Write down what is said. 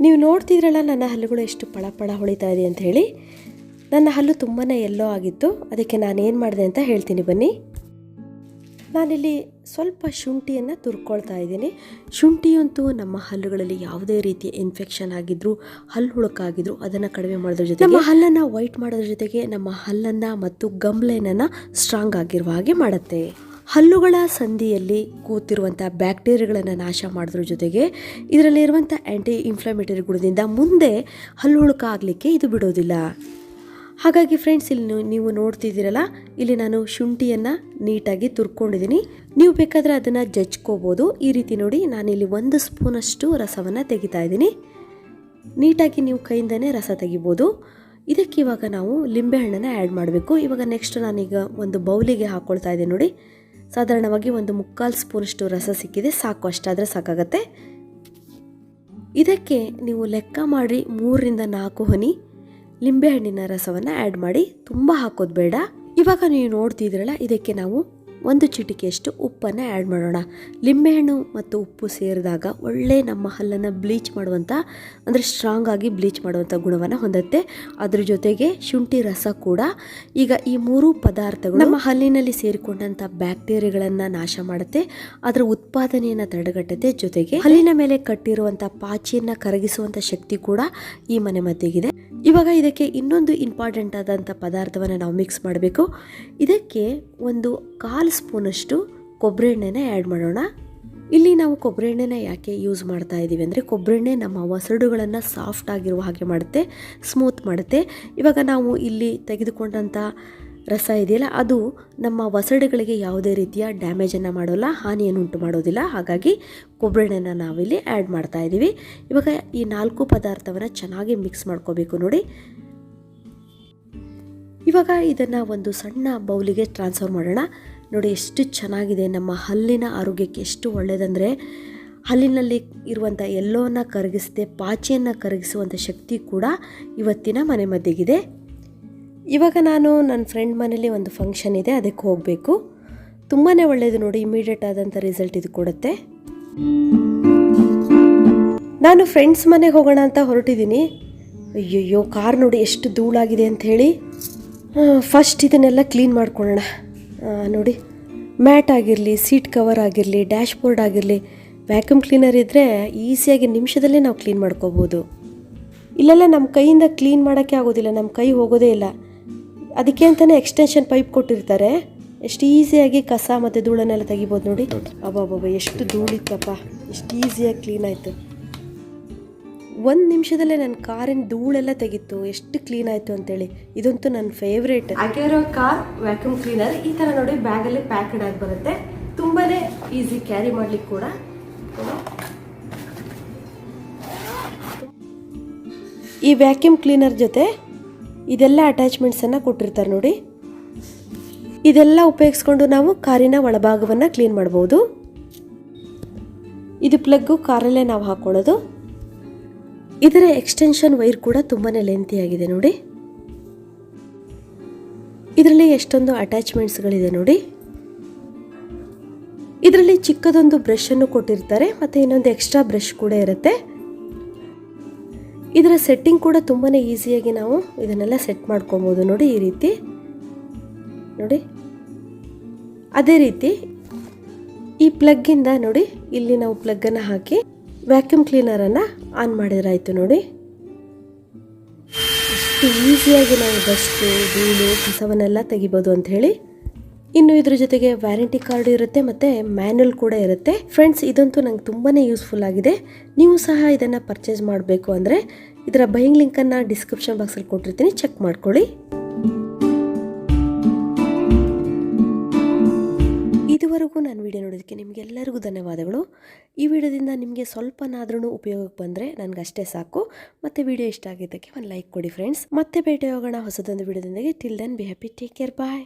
ನೀವು ನೋಡ್ತಿದ್ರಲ್ಲ, ನನ್ನ ಹಲ್ಲುಗಳು ಎಷ್ಟು ಪಳ ಪಳ ಹೊಳಿತಾ ಇದೆ ಅಂತ ಹೇಳಿ. ನನ್ನ ಹಲ್ಲು ತುಂಬಾ ಎಲ್ಲೋ ಆಗಿತ್ತು. ಅದಕ್ಕೆ ನಾನು ಏನು ಮಾಡಿದೆ ಅಂತ ಹೇಳ್ತೀನಿ ಬನ್ನಿ. ನಾನಿಲ್ಲಿ ಸ್ವಲ್ಪ ಶುಂಠಿಯನ್ನು ತುರ್ಕೊಳ್ತಾ ಇದ್ದೀನಿ. ಶುಂಠಿಯಂತೂ ನಮ್ಮ ಹಲ್ಲುಗಳಲ್ಲಿ ಯಾವುದೇ ರೀತಿಯ ಇನ್ಫೆಕ್ಷನ್ ಆಗಿದ್ರು, ಹಲ್ಲು ಹುಳುಕಾಗಿದ್ರು ಅದನ್ನು ಕಡಿಮೆ ಮಾಡೋದ್ರ ಜೊತೆ ನಮ್ಮ ಹಲ್ಲನ್ನು ವೈಟ್ ಮಾಡೋದ್ರ ಜೊತೆಗೆ ನಮ್ಮ ಹಲ್ಲನ್ನು ಮತ್ತು ಗಮ್ಲೈನನ್ನು ಸ್ಟ್ರಾಂಗ್ ಆಗಿರುವ ಹಾಗೆ ಮಾಡುತ್ತೆ. ಹಲ್ಲುಗಳ ಸಂಧಿಯಲ್ಲಿ ಕೂತಿರುವಂಥ ಬ್ಯಾಕ್ಟೀರಿಯಾಗಳನ್ನು ನಾಶ ಮಾಡೋದ್ರ ಜೊತೆಗೆ ಇದರಲ್ಲಿರುವಂಥ ಆ್ಯಂಟಿ ಇನ್ಫ್ಲಮೇಟರಿ ಗುಣದಿಂದ ಮುಂದೆ ಹಲ್ಲು ಹುಳುಕ ಆಗಲಿಕ್ಕೆ ಇದು ಬಿಡೋದಿಲ್ಲ. ಹಾಗಾಗಿ ಫ್ರೆಂಡ್ಸ್ ಇಲ್ಲಿ ನೀವು- ನೀವು ನೋಡ್ತಿದ್ದೀರಲ್ಲ, ಇಲ್ಲಿ ನಾನು ಶುಂಠಿಯನ್ನು ನೀಟಾಗಿ ತುರ್ಕೊಂಡಿದ್ದೀನಿ. ನೀವು ಬೇಕಾದರೆ ಅದನ್ನು ಜಜ್ಕೋಬೋದು. ಈ ರೀತಿ ನೋಡಿ, ನಾನಿಲ್ಲಿ ಒಂದು ಸ್ಪೂನಷ್ಟು ರಸವನ್ನು ತೆಗಿತಾ ಇದ್ದೀನಿ. ನೀಟಾಗಿ ನೀವು ಕೈಯಿಂದನೇ ರಸ ತೆಗಿಬೋದು. ಇದಕ್ಕೆ ಇವಾಗ ನಾವು ಲಿಂಬೆಹಣ್ಣನ್ನು ಆ್ಯಡ್ ಮಾಡಬೇಕು. ಇವಾಗ ನೆಕ್ಸ್ಟ್ ನಾನೀಗ ಒಂದು ಬೌಲಿಗೆ ಹಾಕ್ಕೊಳ್ತಾ ಇದ್ದೀನಿ ನೋಡಿ. ಸಾಧಾರಣವಾಗಿ ಒಂದು ಮುಕ್ಕಾಲು ಸ್ಪೂನಷ್ಟು ರಸ ಸಿಕ್ಕಿದೆ, ಸಾಕು, ಅಷ್ಟಾದರೆ ಸಾಕಾಗತ್ತೆ. ಇದಕ್ಕೆ ನೀವು ಲೆಕ್ಕ ಮಾಡಿ ಮೂರರಿಂದ ನಾಲ್ಕು ಹನಿ ಲಿಂಬೆಹಣ್ಣಿನ ರಸವನ್ನು ಆ್ಯಡ್ ಮಾಡಿ, ತುಂಬ ಹಾಕೋದು ಬೇಡ. ಇವಾಗ ನೀವು ನೋಡ್ತಿದ್ರಲ್ಲ ಇದಕ್ಕೆ ನಾವು ಒಂದು ಚಿಟಿಕೆಯಷ್ಟು ಉಪ್ಪನ್ನು ಆ್ಯಡ್ ಮಾಡೋಣ. ಲಿಂಬೆಹಣ್ಣು ಮತ್ತು ಉಪ್ಪು ಸೇರಿದಾಗ ಒಳ್ಳೆ ನಮ್ಮ ಹಲ್ಲನ್ನು ಬ್ಲೀಚ್ ಮಾಡುವಂಥ ಅಂದರೆ ಸ್ಟ್ರಾಂಗ್ ಆಗಿ ಬ್ಲೀಚ್ ಮಾಡುವಂಥ ಗುಣವನ್ನು ಹೊಂದುತ್ತೆ. ಅದ್ರ ಜೊತೆಗೆ ಶುಂಠಿ ರಸ ಕೂಡ. ಈಗ ಈ ಮೂರು ಪದಾರ್ಥಗಳು ನಮ್ಮ ಹಲ್ಲಿನಲ್ಲಿ ಸೇರಿಕೊಂಡಂಥ ಬ್ಯಾಕ್ಟೀರಿಯಾಗಳನ್ನು ನಾಶ ಮಾಡುತ್ತೆ. ಅದರ ಉತ್ಪಾದನೆಯನ್ನು ತಡೆಗಟ್ಟುತ್ತೆ. ಜೊತೆಗೆ ಹಲ್ಲಿನ ಮೇಲೆ ಕಟ್ಟಿರುವಂಥ ಪಾಚಿಯನ್ನು ಕರಗಿಸುವಂಥ ಶಕ್ತಿ ಕೂಡ ಈ ಮನೆ ಮದ್ದಿಗಿದೆ. ಇವಾಗ ಇದಕ್ಕೆ ಇನ್ನೊಂದು ಇಂಪಾರ್ಟೆಂಟ್ ಆದಂಥ ಪದಾರ್ಥವನ್ನು ನಾವು ಮಿಕ್ಸ್ ಮಾಡಬೇಕು. ಇದಕ್ಕೆ ಒಂದು ಕಾಲು ಸ್ಪೂನಷ್ಟು ಕೊಬ್ಬರಿ ಎಣ್ಣೆನ ಆ್ಯಡ್ ಮಾಡೋಣ. ಇಲ್ಲಿ ನಾವು ಕೊಬ್ಬರಿ ಎಣ್ಣೆನ ಯಾಕೆ ಯೂಸ್ ಮಾಡ್ತಾ ಇದ್ದೀವಿ ಅಂದರೆ ಕೊಬ್ಬರಿ ಎಣ್ಣೆ ನಮ್ಮ ಒಸಡುಗಳನ್ನು ಸಾಫ್ಟ್ ಆಗಿರುವ ಹಾಗೆ ಮಾಡುತ್ತೆ ಸ್ಮೂತ್ ಮಾಡುತ್ತೆ. ಇವಾಗ ನಾವು ಇಲ್ಲಿ ತೆಗೆದುಕೊಂಡಂಥ ರಸ ಇದೆಯಲ್ಲ, ಅದು ನಮ್ಮ ಒಸಡುಗಳಿಗೆ ಯಾವುದೇ ರೀತಿಯ ಡ್ಯಾಮೇಜನ್ನು ಮಾಡೋಲ್ಲ, ಹಾನಿಯನ್ನು ಉಂಟು ಮಾಡೋದಿಲ್ಲ. ಹಾಗಾಗಿ ಕೊಬ್ಬರಿ ಎಣ್ಣೆನ ನಾವಿಲ್ಲಿ ಆ್ಯಡ್ ಮಾಡ್ತಾ ಇದ್ದೀವಿ ಇವಾಗ ಈ ನಾಲ್ಕು ಪದಾರ್ಥವನ್ನು ಚೆನ್ನಾಗಿ ಮಿಕ್ಸ್ ಮಾಡ್ಕೋಬೇಕು ನೋಡಿ. ಇವಾಗ ಇದನ್ನು ಒಂದು ಸಣ್ಣ ಬೌಲಿಗೆ ಟ್ರಾನ್ಸ್ಫರ್ ಮಾಡೋಣ. ನೋಡಿ ಎಷ್ಟು ಚೆನ್ನಾಗಿದೆ ನಮ್ಮ ಹಲ್ಲಿನ ಆರೋಗ್ಯಕ್ಕೆ ಎಷ್ಟು ಒಳ್ಳೆಯದಂದರೆ ಹಲ್ಲಿನಲ್ಲಿ ಇರುವಂಥ ಎಲ್ಲೋವನ್ನು ಕರಗಿಸದೆ ಪಾಚಿಯನ್ನು ಕರಗಿಸುವಂಥ ಶಕ್ತಿ ಕೂಡ ಇವತ್ತಿನ ಮನೆ ಮದ್ದಿಗಿದೆ ಇವಾಗ ನಾನು ನನ್ನ ಫ್ರೆಂಡ್ ಮನೇಲಿ ಒಂದು ಫಂಕ್ಷನ್ ಇದೆ, ಅದಕ್ಕೆ ಹೋಗಬೇಕು. ತುಂಬಾ ಒಳ್ಳೆಯದು ನೋಡಿ ಇಮಿಡಿಯೇಟ್ ಆದಂಥ ರಿಸಲ್ಟ್ ಇದು ಕೊಡುತ್ತೆ. ನಾನು ಫ್ರೆಂಡ್ಸ್ ಮನೆಗೆ ಹೋಗೋಣ ಅಂತ ಹೊರಟಿದ್ದೀನಿ. ಅಯ್ಯಯ್ಯೋ, ಕಾರ್ ನೋಡಿ ಎಷ್ಟು ಧೂಳಾಗಿದೆ ಅಂತ ಹೇಳಿ ಫಸ್ಟ್ ಇದನ್ನೆಲ್ಲ ಕ್ಲೀನ್ ಮಾಡ್ಕೊಳ್ಳೋಣ. ನೋಡಿ ಮ್ಯಾಟ್ ಆಗಿರಲಿ ಸೀಟ್ ಕವರ್ ಆಗಿರಲಿ ಡ್ಯಾಶ್ ಬೋರ್ಡ್ ಆಗಿರಲಿ ವ್ಯಾಕ್ಯೂಮ್ ಕ್ಲೀನರ್ ಇದ್ದರೆ ಈಸಿಯಾಗಿ ನಿಮಿಷದಲ್ಲೇ ನಾವು ಕ್ಲೀನ್ ಮಾಡ್ಕೋಬೋದು. ಇಲ್ಲೆಲ್ಲ ನಮ್ಮ ಕೈಯಿಂದ ಕ್ಲೀನ್ ಮಾಡೋಕ್ಕೆ ಆಗೋದಿಲ್ಲ ನಮ್ಮ ಕೈ ಹೋಗೋದೇ ಇಲ್ಲ. ಅದಕ್ಕೆ ಅಂತಲೇ ಎಕ್ಸ್ಟೆನ್ಷನ್ ಪೈಪ್ ಕೊಟ್ಟಿರ್ತಾರೆ. ಎಷ್ಟು ಈಸಿಯಾಗಿ ಕಸ ಮತ್ತು ಧೂಳನ್ನೆಲ್ಲ ತೆಗಿಬೋದು ನೋಡಿ. ಅಬ್ಬಬ್ಬಬ್ಬ ಎಷ್ಟು ಧೂಳಿತ್ತಪ್ಪ. ಎಷ್ಟು ಈಸಿಯಾಗಿ ಕ್ಲೀನ್ ಆಯಿತು. ಒಂದು ನಿಮಿಷದಲ್ಲೇ ನನ್ನ ಕಾರಿನ ಧೂಳೆಲ್ಲ ತೆಗಿತ್ತು ಎಷ್ಟು ಕ್ಲೀನ್ ಆಯಿತು ಅಂತೇಳಿ. ಇದಂತೂ ನನ್ನ ಫೇವ್ರೇಟ್ ಆಗಿರೋ ಕಾರ್ ವ್ಯಾಕ್ಯೂಮ್ ಕ್ಲೀನರ್ ಈ ಥರ ನೋಡಿ ಬ್ಯಾಗಲ್ಲಿ ಪ್ಯಾಕ್ಡ್ ಆಗಿ ಬರುತ್ತೆ. ತುಂಬಾ ಈಸಿ ಕ್ಯಾರಿ ಮಾಡ್ಲಿಕ್ಕೆ ಕೂಡ. ಈ ವ್ಯಾಕ್ಯೂಮ್ ಕ್ಲೀನರ್ ಜೊತೆ ಇದೆಲ್ಲ ಅಟ್ಯಾಚ್ಮೆಂಟ್ಸನ್ನು ಕೊಟ್ಟಿರ್ತಾರೆ ನೋಡಿ. ಇದೆಲ್ಲ ಉಪಯೋಗಿಸ್ಕೊಂಡು ನಾವು ಕಾರಿನ ಒಳಭಾಗವನ್ನು ಕ್ಲೀನ್ ಮಾಡ್ಬೋದು. ಇದು ಪ್ಲಗ್ಗು ಕಾರಲ್ಲೇ ನಾವು ಹಾಕ್ಕೊಳ್ಳೋದು ಇದರ ಎಕ್ಸ್ಟೆನ್ಷನ್ ವೈರ್ ಕೂಡ ತುಂಬಾ ಲೆಂತಿಯಾಗಿದೆ ನೋಡಿ. ಇದರಲ್ಲಿ ಎಷ್ಟೊಂದು ಅಟ್ಯಾಚ್ಮೆಂಟ್ಸ್ಗಳಿದೆ ನೋಡಿ. ಇದರಲ್ಲಿ ಚಿಕ್ಕದೊಂದು ಬ್ರಷನ್ನು ಕೊಟ್ಟಿರ್ತಾರೆ, ಮತ್ತು ಇನ್ನೊಂದು ಎಕ್ಸ್ಟ್ರಾ ಬ್ರಷ್ ಕೂಡ ಇರುತ್ತೆ. ಇದರ ಸೆಟ್ಟಿಂಗ್ ಕೂಡ ತುಂಬಾ ಈಸಿಯಾಗಿ ನಾವು ಇದನ್ನೆಲ್ಲ ಸೆಟ್ ಮಾಡ್ಕೊಬೋದು ನೋಡಿ ಈ ರೀತಿ. ನೋಡಿ. ಅದೇ ರೀತಿ ಈ ಪ್ಲಗ್ಗಿಂದ ನೋಡಿ, ಇಲ್ಲಿ ನಾವು ಪ್ಲಗ್ಗನ್ನು ಹಾಕಿ ವ್ಯಾಕ್ಯೂಮ್ ಕ್ಲೀನರನ್ನು ಆನ್ ಮಾಡಿದ್ರಾಯ್ತು ನೋಡಿ. ಇಷ್ಟು ಈಸಿಯಾಗಿ ನಾವು ಬಸ್ಟು ಧೂಳು, ಕಸವನ್ನೆಲ್ಲ ತೆಗಿಬೋದು ಅಂತ ಹೇಳಿ. ಇನ್ನು ಇದ್ರ ಜೊತೆಗೆ ವ್ಯಾರಂಟಿ ಕಾರ್ಡ್ ಇರುತ್ತೆ ಮತ್ತು ಮ್ಯಾನ್ಯಲ್ ಕೂಡ ಇರುತ್ತೆ. ಫ್ರೆಂಡ್ಸ್ ಇದಂತೂ ನಂಗೆ ತುಂಬಾ ಯೂಸ್ಫುಲ್ ಆಗಿದೆ. ನೀವು ಸಹ ಇದನ್ನು ಪರ್ಚೇಸ್ ಮಾಡಬೇಕು ಅಂದರೆ ಇದರ ಬೈಯಿಂಗ್ ಲಿಂಕನ್ನು ಡಿಸ್ಕ್ರಿಪ್ಷನ್ ಬಾಕ್ಸಲ್ಲಿ ಕೊಟ್ಟಿರ್ತೀನಿ. ಚೆಕ್ ಮಾಡ್ಕೊಳ್ಳಿ. ಇದುವರೆಗೂ ನಾನು ವಿಡಿಯೋ ನೋಡೋದಕ್ಕೆ ನಿಮಗೆಲ್ಲರಿಗೂ ಧನ್ಯವಾದಗಳು. ಈ ವಿಡಿಯೋದಿಂದ ನಿಮಗೆ ಸ್ವಲ್ಪನಾದ್ರೂ ಉಪಯೋಗಕ್ಕೆ ಬಂದರೆ ನನಗಷ್ಟೇ ಸಾಕು. ಮತ್ತು ವಿಡಿಯೋ ಇಷ್ಟ ಆಗಿದ್ದಕ್ಕೆ ಒಂದು ಲೈಕ್ ಕೊಡಿ ಫ್ರೆಂಡ್ಸ್ ಮತ್ತೆ ಭೇಟಿ ಹೋಗೋಣ ಹೊಸದೊಂದು ವಿಡಿಯೋದೊಂದಿಗೆ. Till then be happy take care bye